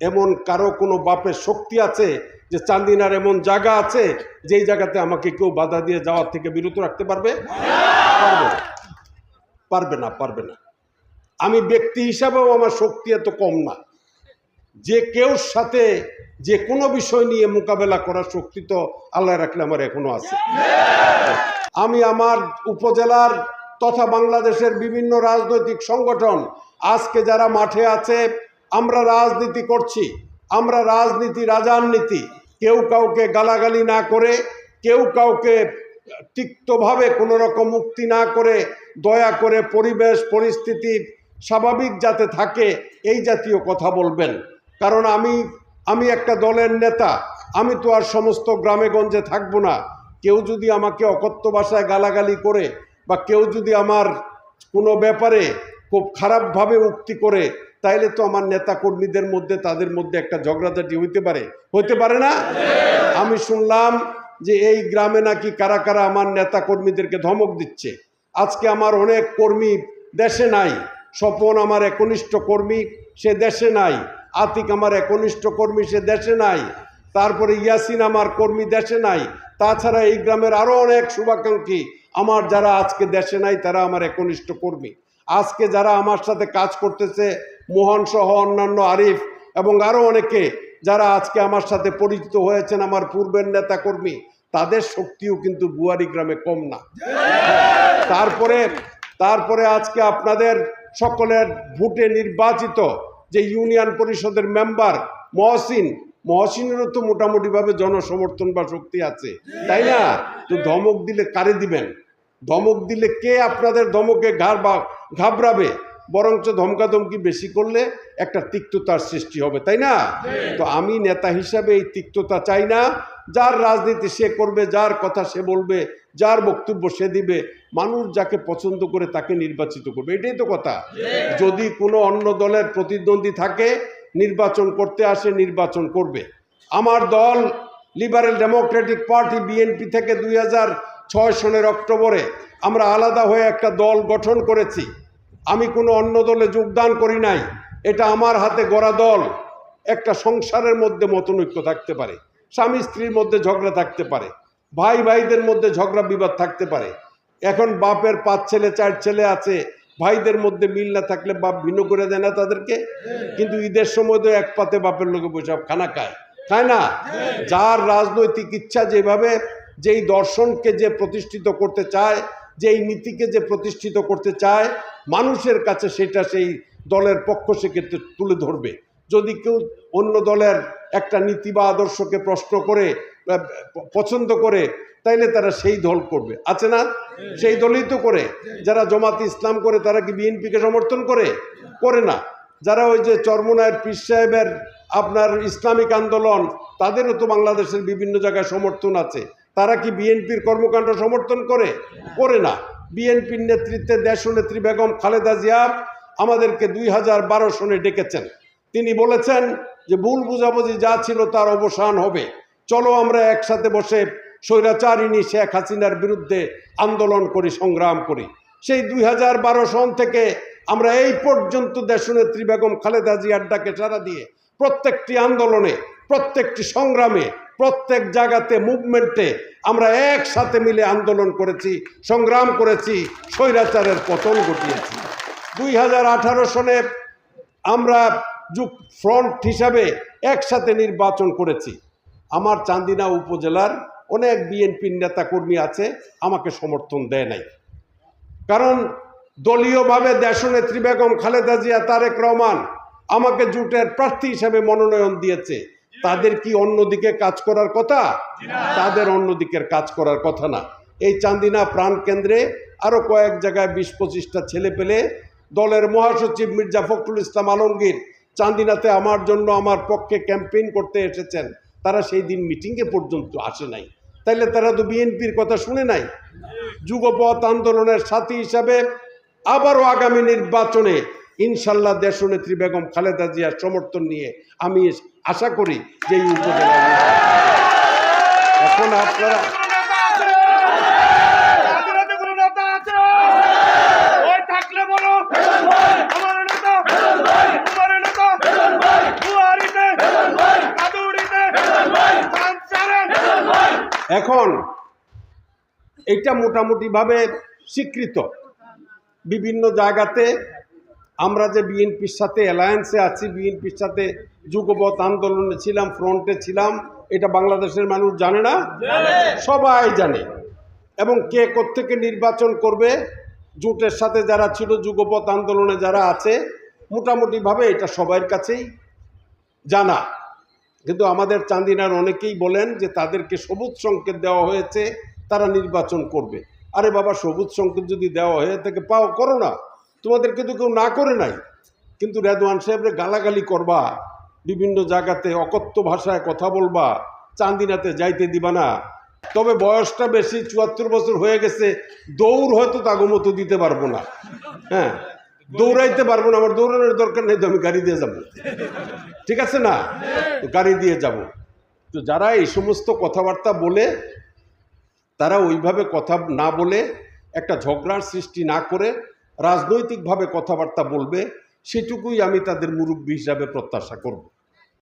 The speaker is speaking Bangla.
এমন কারও কোনো বাপের শক্তি আছে যে চান্দিনার এমন জায়গা আছে যেই জায়গাতে আমাকে কেউ বাধা দিয়ে যাওয়ার থেকে বিরত রাখতে পারবে? পারবে না। পারবে না আমি ব্যক্তি হিসাবেও আমার শক্তি এত কম না। যে কেউ সাথে যে কোনো বিষয় নিয়ে মোকাবেলা করার শক্তি তো আল্লাহ রাখলে আমার এখনও আছে। আমি আমার উপজেলার তথা বাংলাদেশের বিভিন্ন রাজনৈতিক সংগঠন আজকে যারা মাঠে আছে আমরা রাজনীতি করছি, আমরা রাজনীতি রাজার নীতি। কেউ কাউকে গালাগালি না করে, কেউ কাউকে তিক্তভাবে কোনো রকম মুক্তি না করে, দয়া করে পরিবেশ, পরিস্থিতি স্বাভাবিক যাতে থাকে, এই জাতীয় কথা বলবেন। কারণ আমি আমি একটা দলের নেতা, আমি তো আর সমস্ত গ্রামে গঞ্জে থাকব না। কেউ যদি আমাকে অকথ্য ভাষায় গালাগালি করে বা কেউ যদি আমার কোনো ব্যাপারে খুব খারাপভাবে উক্তি করে তাইলে তো আমার নেতা কর্মীদের মধ্যে, তাদের মধ্যে একটা ঝগড়াঝাটি হইতে পারে। হইতে পারে না? আমি শুনলাম যে এই গ্রামে নাকি কারা কারা আমার নেতা কর্মীদেরকে ধমক দিচ্ছে। আজকে আমার অনেক কর্মী দেশে নাই। স্বপন আমার একনিষ্ঠ কর্মী, সে দেশে নাই। আতিক আমার একনিষ্ঠ কর্মী, সে দেশে নাই। তারপরে ইয়াসিন আমার কর্মী, দেশে নাই। তাছাড়া এই গ্রামের আরও অনেক শুভাকাঙ্ক্ষী আমার যারা আজকে দেশে নাই, তারা আমার একনিষ্ঠ কর্মী। আজকে যারা আমার সাথে কাজ করতেছে মোহন সহ অন্যান্য আরিফ এবং আরও অনেকে যারা আজকে আমার সাথে পরিচিত হয়েছেন, আমার পূর্বের নেতা কর্মী তাদের শক্তিও কিন্তু বুয়ারি গ্রামে কম না। তারপরে তারপরে আজকে আপনাদের সকলের ভোটে নির্বাচিত যে ইউনিয়ন পরিষদের মেম্বার মহসিন, মহসিনেরও তো মোটামুটিভাবে জনসমর্থন বা শক্তি আছে, তাই না? তো ধমক দিলে কারে দিবেন? ধমক দিলে কে আপনাদের ধমকে ঘাড় বা, ঘাবড়াবে? বরঞ্চ ধমকাধমকি বেশি করলে একটা তিক্ততার সৃষ্টি হবে তাই না? তো আমি নেতা হিসাবে এই তিক্ততা চাই না। যার রাজনীতি সে করবে যার কথা সে বলবে যার বক্তব্য সে দিবে মানুষ যাকে পছন্দ করে তাকে নির্বাচিত করবে এটাই তো কথা। যদি কোনো অন্য দলের প্রতিদ্বন্দ্বী থাকে নির্বাচন করতে আসে নির্বাচন করবে। আমার দল লিবারেল ডেমোক্রেটিক পার্টি বিএনপি থেকে দুই হাজার ছয় সনের অক্টোবরে আমরা আলাদা হয়ে একটা দল গঠন করেছি। আমি কোনো অন্য দলে যোগদান করি নাই। এটা আমার হাতে গড়া দল। একটা সংসারের মধ্যে মতনৈক্য থাকতে পারে। স্বামী স্ত্রীর মধ্যে ঝগড়া থাকতে পারে। ভাই ভাইদের মধ্যে ঝগড়া বিবাদ থাকতে পারে। এখন বাপের পাঁচ ছেলে, চার ছেলে আছে। ভাইদের মধ্যে মিল না থাকলে বাপ ভিন্ন করে দেয় না তাদেরকে। কিন্তু ঈদের সময় তো এক পাতে বাপের লোকে বসে খানা খায়। খায় না? যার রাজনৈতিক ইচ্ছা যেভাবে, যেই দর্শনকে যে প্রতিষ্ঠিত করতে চায় যেই নীতিকে যে প্রতিষ্ঠিত করতে চায়, মানুষের কাছে সেটা সেই দলের পক্ষ সেক্ষেত্রে তুলে ধরবে। যদি কেউ অন্য দলের একটা নীতি বা আদর্শকে প্রশ্ন করে পছন্দ করে, তাইলে তারা সেই দল করবে। আছে না? সেই দলই তো করে। যারা জমাতে ইসলাম করে, তারা কি বিএনপিকে সমর্থন করে? করে না। যারা ওই যে চরমনায়ের পীর সাহেবের আপনার ইসলামিক আন্দোলন, তাদেরও তো বাংলাদেশের বিভিন্ন জায়গায় সমর্থন আছে। তারা কি বিএনপির কর্মকাণ্ড সমর্থন করে? করে না। বিএনপির নেতৃত্বে দেশনেত্রী বেগম খালেদা জিয়া আমাদেরকে দুই হাজার বারো সনে ডেকেছেন। তিনি বলেছেন যে ভুল বুঝাবুঝি যা ছিল তার অবসান হবে। চলো আমরা একসাথে বসে স্বৈরাচারিণী শেখ হাসিনার বিরুদ্ধে আন্দোলন করি, সংগ্রাম করি। সেই দুই হাজার বারো সন থেকে আমরা এই পর্যন্ত দেশ দেশনেত্রী বেগম খালেদা জিয়ার ডাকে সারা দিয়ে প্রত্যেকটি আন্দোলনে, প্রত্যেকটি সংগ্রামে প্রত্যেক জায়গাতে মুভমেন্টে আমরা একসাথে মিলে আন্দোলন করেছি, সংগ্রাম করেছি, স্বৈরাচারের পতন ঘটিয়েছি। দুই হাজার আঠারো সনে আমরা যুগ ফ্রন্ট হিসাবে একসাথে নির্বাচন করেছি। আমার চান্দিনা উপজেলার অনেক বিএনপির নেতাকর্মী আছে, আমাকে সমর্থন দেয় নাই। কারণ দলীয়ভাবে দেশনেত্রী বেগম খালেদা জিয়া, তারেক রহমান আমাকে জুটের প্রার্থী হিসেবে মনোনয়ন দিয়েছে। তাদের কি অন্যদিকে কাজ করার কথা? তাদের অন্যদিকের কাজ করার কথা না। এই চান্দিনা প্রাণ কেন্দ্রে আরও কয়েক জায়গায় বিশ পঁচিশটা ছেলে পেলে দলের মহাসচিব মির্জা ফখরুল ইসলাম আলমগীর চান্দিনাতে আমার জন্য আমার পক্ষে ক্যাম্পেইন করতে এসেছেন। তারা সেই দিন মিটিংয়ে পর্যন্ত আসে নাই। তাইলে তারা তো বিএনপির কথা শুনে নাই। যুগপথ আন্দোলনের সাথী হিসাবে আবারও আগামী নির্বাচনে ইনশাল্লাহ দেশনেত্রী বেগম খালেদা জিয়ার সমর্থন নিয়ে আমি আশা করি যে এই এখন আপনারা এখন এটা মোটামুটিভাবে স্বীকৃত। বিভিন্ন জায়গাতে আমরা যে বিএনপির সাথে অ্যালায়েন্সে আছি বিএনপির সাথে যুগপথ আন্দোলনে ছিলাম ফ্রন্টে ছিলাম এটা বাংলাদেশের মানুষ জানে না? সবাই জানে। এবং কে কোত্থেকে নির্বাচন করবে জোটের সাথে যারা ছিল যুগপথ আন্দোলনে যারা আছে মোটামুটিভাবে এটা সবার কাছেই জানা। কিন্তু আমাদের চান্দিনার অনেকেই বলেন যে তাদেরকে সবুজ সংকেত দেওয়া হয়েছে তারা নির্বাচন করবে। আরে বাবা সবুজ সংকেত যদি দেওয়া হয়ে থাকে পাও করো না। তোমাদেরকে কিন্তু কেউ না করে নাই। কিন্তু রেদওয়ান সাহেবরে গালাগালি করবা, বিভিন্ন জায়গাতে অকথ্য ভাষায় কথা বলবা, চান্দিনাতে যাইতে দিবা না। তবে বয়সটা বেশি, চুয়াত্তর বছর হয়ে গেছে, দৌড় হয়তো তাগমতো দিতে পারব না। হ্যাঁ দৌড়াইতে পারব না, আমার দৌড়ানোর দরকার নেই তো আমি গাড়ি দিয়ে যাব। ঠিক আছে না? গাড়ি দিয়ে যাব। তো যারা এই সমস্ত কথাবার্তা বলে, তারা ওইভাবে কথা না বলে একটা ঝগড়ার সৃষ্টি না করে রাজনৈতিকভাবে কথাবার্তা বলবে সেটুকুই আমি তাদের মুরব্বী হিসাবে প্রত্যাশা করব।